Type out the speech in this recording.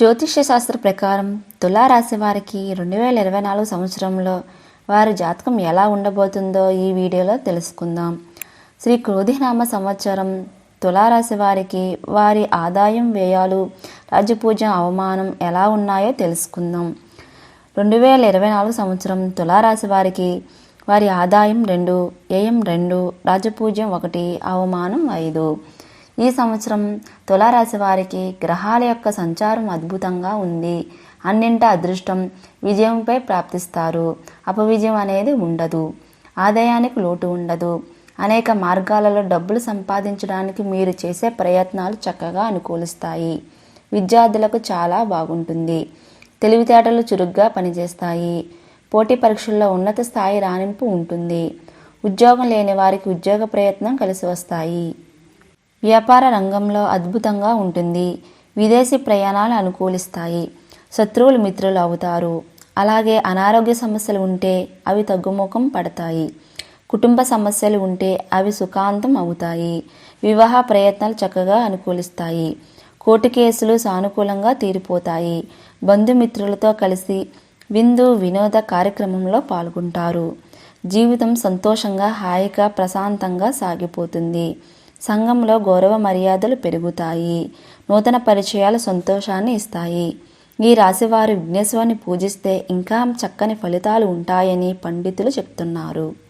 జ్యోతిష్య శాస్త్ర ప్రకారం తులారాశి వారికి రెండు వేల ఇరవై నాలుగు సంవత్సరంలో వారి జాతకం ఎలా ఉండబోతుందో ఈ వీడియోలో తెలుసుకుందాం. శ్రీ క్రోధినామ సంవత్సరం తులారాశి వారికి వారి ఆదాయం వ్యయాలు రాజపూజ అవమానం ఎలా ఉన్నాయో తెలుసుకుందాం. రెండు వేల ఇరవై నాలుగు సంవత్సరం తులారాశి వారికి వారి ఆదాయం రెండు వ్యయం రెండు రాజపూజ్యం ఒకటి అవమానం ఐదు. ఈ సంవత్సరం తులారాశి వారికి గ్రహాల యొక్క సంచారం అద్భుతంగా ఉంది. అన్నింట అదృష్టం విజయంపై ప్రాప్తిస్తారు. అపవిజయం అనేది ఉండదు. ఆదాయానికి లోటు ఉండదు. అనేక మార్గాలలో డబ్బులు సంపాదించడానికి మీరు చేసే ప్రయత్నాలు చక్కగా అనుకూలిస్తాయి. విద్యార్థులకు చాలా బాగుంటుంది. తెలివితేటలు చురుగ్గా పనిచేస్తాయి. పోటీ పరీక్షల్లో ఉన్నత స్థాయి రాణింపు ఉంటుంది. ఉద్యోగం లేని వారికి ఉద్యోగ ప్రయత్నం కలిసి వస్తాయి. వ్యాపార రంగంలో అద్భుతంగా ఉంటుంది. విదేశీ ప్రయాణాలు అనుకూలిస్తాయి. శత్రువులు మిత్రులు అవుతారు. అలాగే అనారోగ్య సమస్యలు ఉంటే అవి తగ్గుముఖం పడతాయి. కుటుంబ సమస్యలు ఉంటే అవి సుఖాంతం అవుతాయి. వివాహ ప్రయత్నాలు చక్కగా అనుకూలిస్తాయి. కోర్టు కేసులు సానుకూలంగా తీరిపోతాయి. బంధుమిత్రులతో కలిసి విందు వినోద కార్యక్రమంలో పాల్గొంటారు. జీవితం సంతోషంగా హాయిగా ప్రశాంతంగా సాగిపోతుంది. సంఘంలో గౌరవ మర్యాదలు పెరుగుతాయి. నూతన పరిచయాలు సంతోషాన్ని ఇస్తాయి. ఈ రాశివారు విఘ్నేశ్వరుని పూజిస్తే ఇంకా చక్కని ఫలితాలు ఉంటాయని పండితులు చెప్తున్నారు.